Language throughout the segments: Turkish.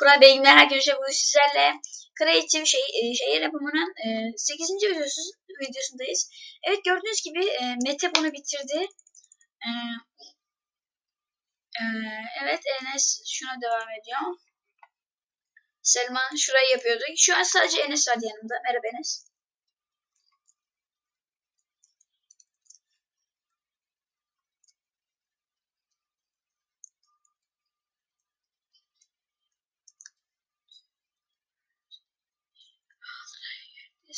Kur'an Bey'imler herkese bugün sizlerle Creative şey, e, şehir yapımının e, 8. Videosu, videosundayız. Evet gördüğünüz gibi e, Mete bunu bitirdi. E, e, evet Enes şuna devam ediyor. Selman şurayı yapıyordu. Şu an sadece Enes var yanımda. Merhaba Enes.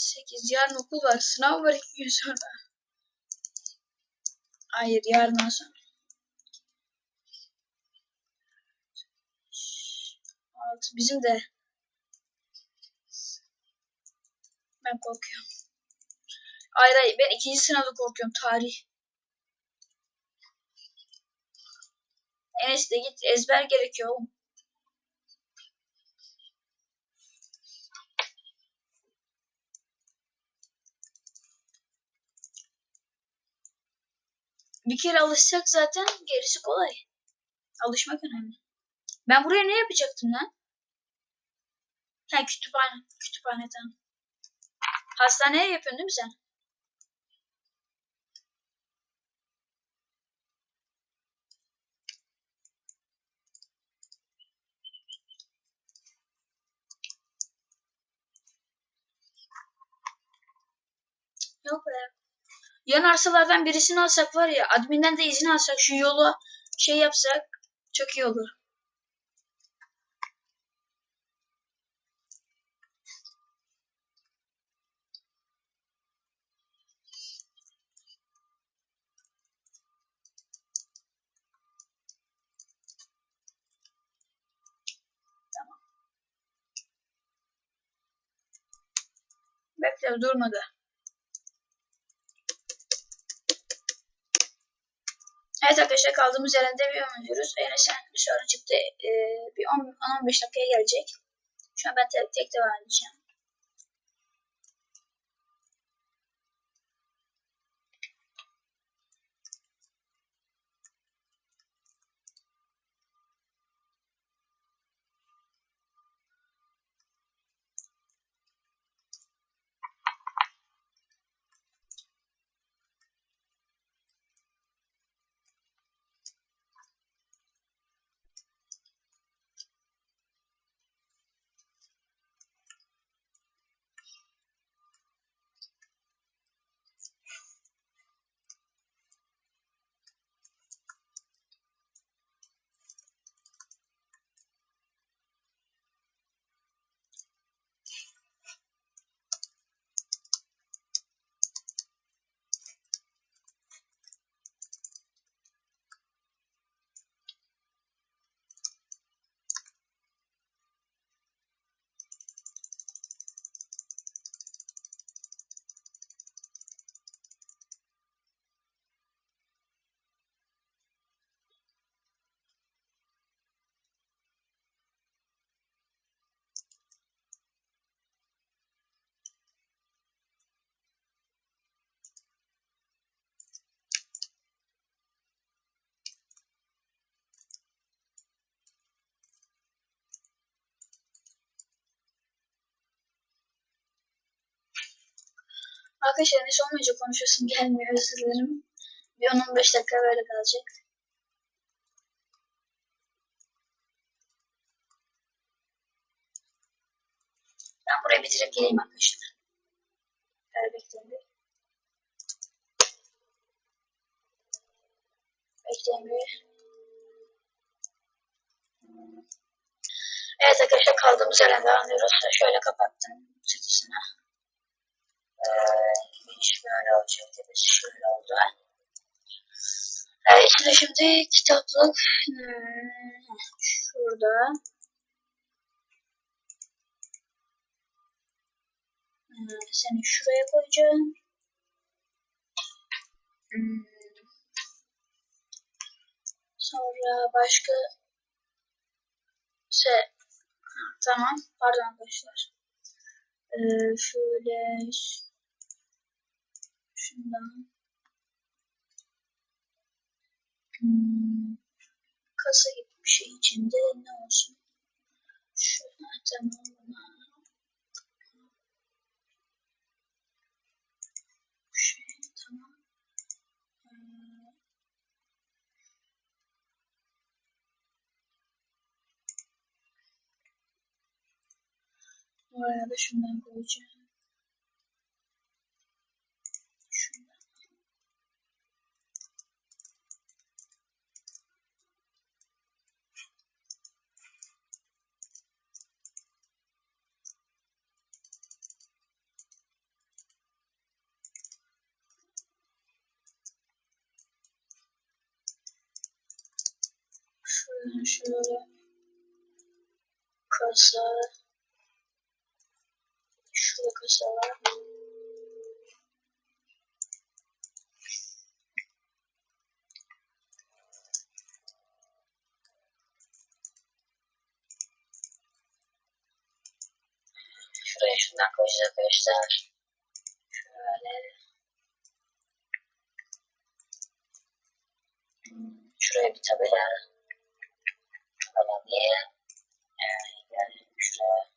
Sekiz. Yarın okul var. Sınav var iki gün sonra. Hayır yarından sonra. Altı. Bizim de. Ben korkuyorum. Hayır hayır ben ikinci sınavda korkuyorum. Tarih. Enes de git ezber gerekiyor oğlum. Bir kere alışsak zaten gerisi kolay. Alışmak önemli. Ben buraya ne yapacaktım lan? Ha kütüphane. Kütüphane tamam. Hastaneye yapıyorsun değil mi sen? Yok be. Yan arsalardan birisini alsak var ya, adminden de izin alsak, şu yolu şey yapsak çok iyi olur. Bekle durmadı. Evet arkadaşlar kaldığımız yerden devam ediyoruz. Sen dışarı çıktı e, bir 10-15 dakikaya gelecek. Şu an ben tek, tek devam edeceğim. Arkadaşlar neyse olmayınca konuşuyorsun gelmiyor özür dilerim. Bir 10-15 dakika böyle kalacak. Ben burayı bitirip geleyim arkadaşlar. Ver bekleyin bir. Bekleyin bir. Evet arkadaşlar kaldığımız yerden devam ediyoruz. Şöyle kapattım sitesini. Ee, giriş böyle olacak. Tepesi şöyle oldu. Ee, içinde şimdi kitaplık hmm, şurada. Hmm, seni şuraya koyacağım. Hmm. Sonra başka ha, tamam pardon arkadaşlar. Ee, şöyle şundan hmm, kasa gibi bir şey içinde ne olsun? Şu Tamam. Bu şey tamam. Ee, Oraya da şundan koyacağım. Şöyle kasa şurada kasa var. Şuraya şundan koyacağız arkadaşlar. Şöyle. Şuraya bir. Tabela diye. Yani geldim şuraya.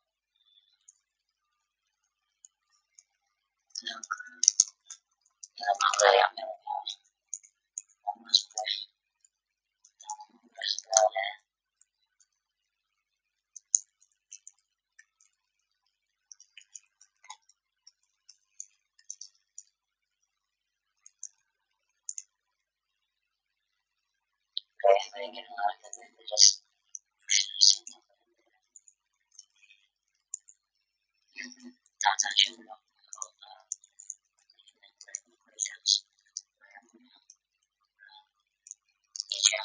Bir dakika. Ya da ben buraya yapmıyorum ya. Olmaz böyle. Tamam, burası böyle. Yapabiliriz. Şuraya sen de Tamam tamam şimdi bak.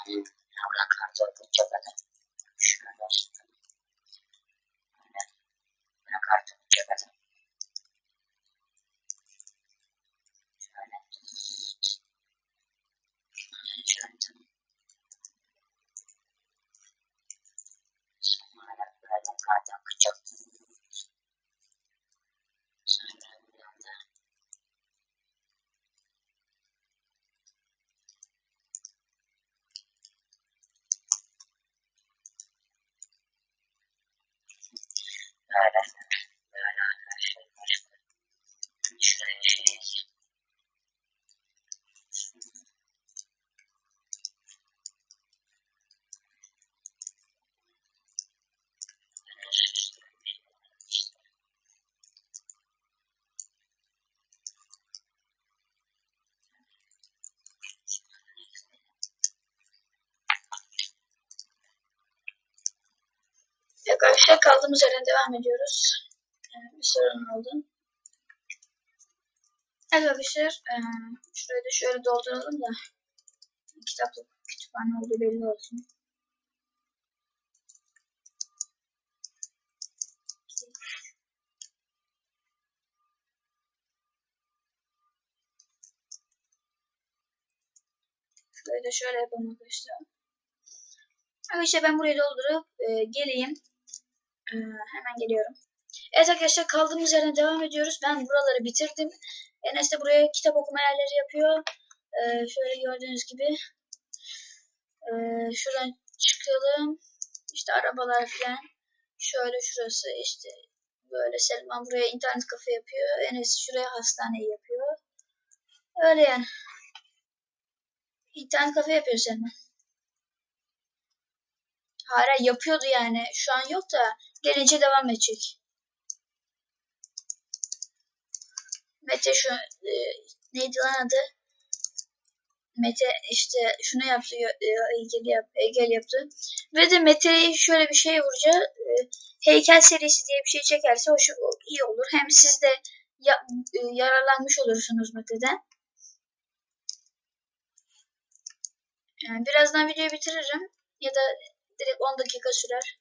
Buradan kartı okuyunca kadar. Şöyle olsun. Böyle. Buna kartı okuyunca kadar. Şöyle. Şöyle tamam. Sonra kartı okuyacak. Sonra buradan da. Böyle arkadaşlar. Başka. Şuraya şey. Arkadaşlar kaldığımız yerden devam ediyoruz. Ee, bir sorun oldu. Evet arkadaşlar şurayı da şöyle dolduralım da kitaplık kütüphane olduğu belli olsun. Şurayı da şöyle yapalım arkadaşlar. Arkadaşlar ben burayı doldurup e, geleyim. E, hemen geliyorum. Evet arkadaşlar kaldığımız yerden devam ediyoruz. Ben buraları bitirdim. Enes de buraya kitap okuma yerleri yapıyor. E, şöyle gördüğünüz gibi. E, şuradan çıkalım. İşte arabalar falan. Şöyle şurası işte böyle Selman buraya internet kafe yapıyor. Enes şuraya hastaneyi yapıyor. Öyle yani. İnternet kafe yapıyor Selman. Hala yapıyordu yani. Şu an yok da gelince devam edecek. Mete şu e, neydi lan adı? Mete işte şunu yaptı, Egel, yap, Egel yaptı. Ve de Mete'ye şöyle bir şey vuracak. E, heykel serisi diye bir şey çekerse hoş, iyi olur. Hem siz de ya, e, yararlanmış olursunuz Mete'den. Yani birazdan videoyu bitiririm. Ya da direkt 10 dakika sürer.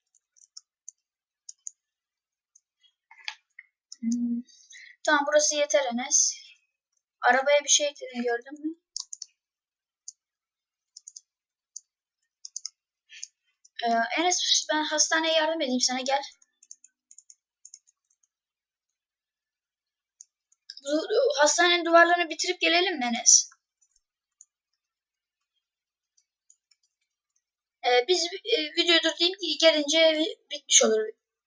Hmm. Tamam burası yeter Enes. Arabaya bir şey ekledin gördün mü? Ee, Enes ben hastaneye yardım edeyim sana gel. Bu hastanenin duvarlarını bitirip gelelim mi Enes? Ee, biz e, videoyu durdurayım gelince bitmiş olur